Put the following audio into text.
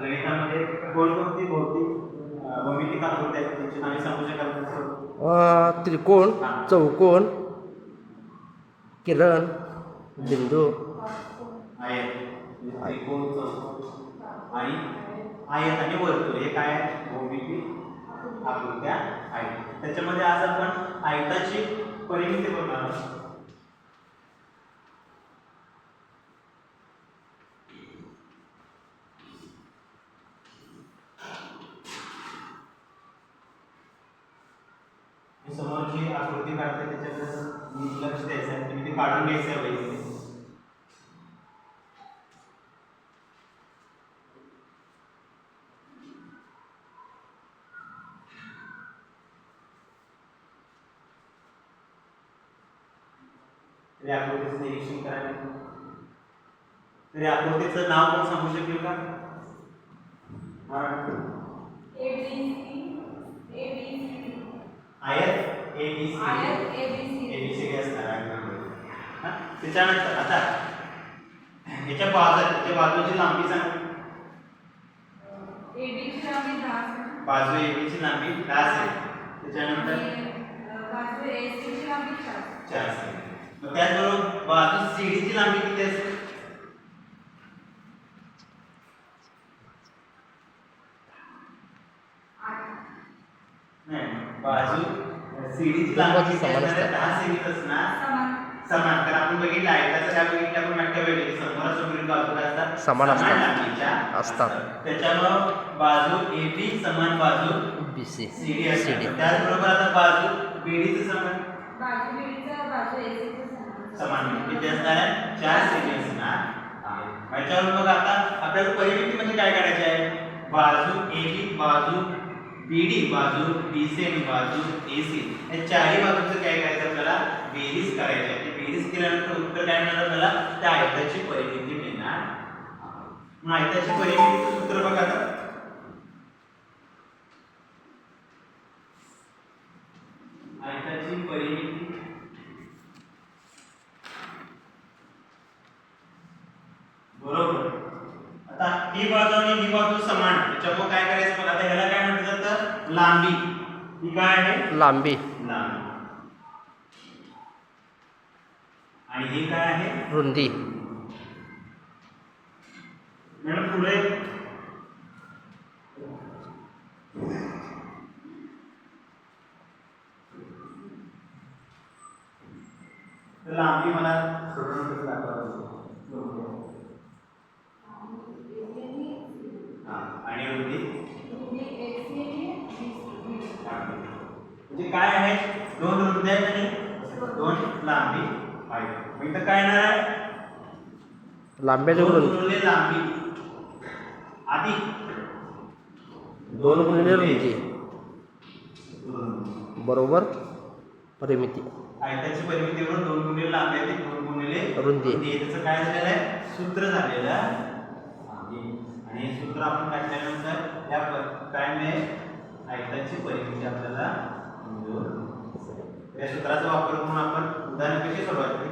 गणितामध्ये कोणकोणती भौतिक आकृती आहेत त्याची नावे सांगू शकाल त्रिकोण चौकोन किरण बिंदू. आहेत त्रिकोण चौकोन आणि आयत आणि वर्तुळ हे काय भौमितिक आकृत्या आहेत त्याच्यामध्ये आज आपण आयताची परिमिती बघणार आहोत. मी समोर जी आकृती काढते त्याच्याकडे मी लक्ष द्यायचं आहे तुम्ही ते काढून घ्यायचं आहे वहीमध्ये. तर आकृतीचं निरीक्षण करायला तरी आकृतीचं नाव पण सांगू शकेल का हा. आयत A B C A B C असणार आहे हा? त्याच्यानंतर आता याच्या बाजू बाजूची लांबी सांग. बाजू ए बी ची लांबी दहा आहे त्याच्यानंतर? चार आहे मग त्याचबरोबर बाजू सी डी ची लांबी किती असेल? नाही बाजू सी डी ची लांबी किती समान असणार आहे? असतात. दहा सेमीच असणार समान. तर आपण बघितलं आहे त्याचं त्या बघितलं आपण व्याख्या वेगळी समोरासमोरील बाजू काय असतात. समान असतात. असतात. त्याच्यामुळं बाजू ए बी समान बाजू बी सी. सी डी त्याचबरोबर आता बाजू बी डी समान. समान. किती असणार आहे? चार सेमी असणार. याच्यावर मग आता आपल्याला परिमिती म्हणजे काय करायची आहे? बाजू ए बी बाजू बी डी बाजू बी सी बाजू ए सी या चारही बाजूचं काय करायचं आपल्याला बेरीज करायची आहे. बेरीज केल्यानंतर उत्तर काय मिळणार आपल्याला? त्या आयताची परिमिती मिळणार मग आयताची परिमितीचं सूत्र बघा आता. आयताची परिमिती. बरोबर. आता ही बाजू आणि ही बाजू समान त्याच्यामुळे काय करायचं? बघा आता ह्याला काय म्हटलं जातं लांबी ही काय आहे लांबी लांबी आणि ही काय आहे रुंदी मॅडम पुढे तर लांबी मला सोडून कसं दाखवायचं हा, आणि रुंदी म्हणजे काय आहे? दोन रुंदी आहेत आणि दोन लांबी. मग इथं काय येणार आहे? लांब्याची दोन रुंदी गुणिले लांबी. अधिक दोन गुणिले रुंदी बरोबर. परिमिती. आयताची परिमिती म्हणून दोन गुणिले लांबी अधिक दोन गुणिले रुंदी. हे त्याचं काय झालेलं आहे? सूत्र झालेलं आहे. आणि हे सूत्र आपण काढल्यानंतर या काय आयताची परिमिती आपल्याला मिळून या सूत्राचा वापर करून आपण उदाहरण कशी सोडवायची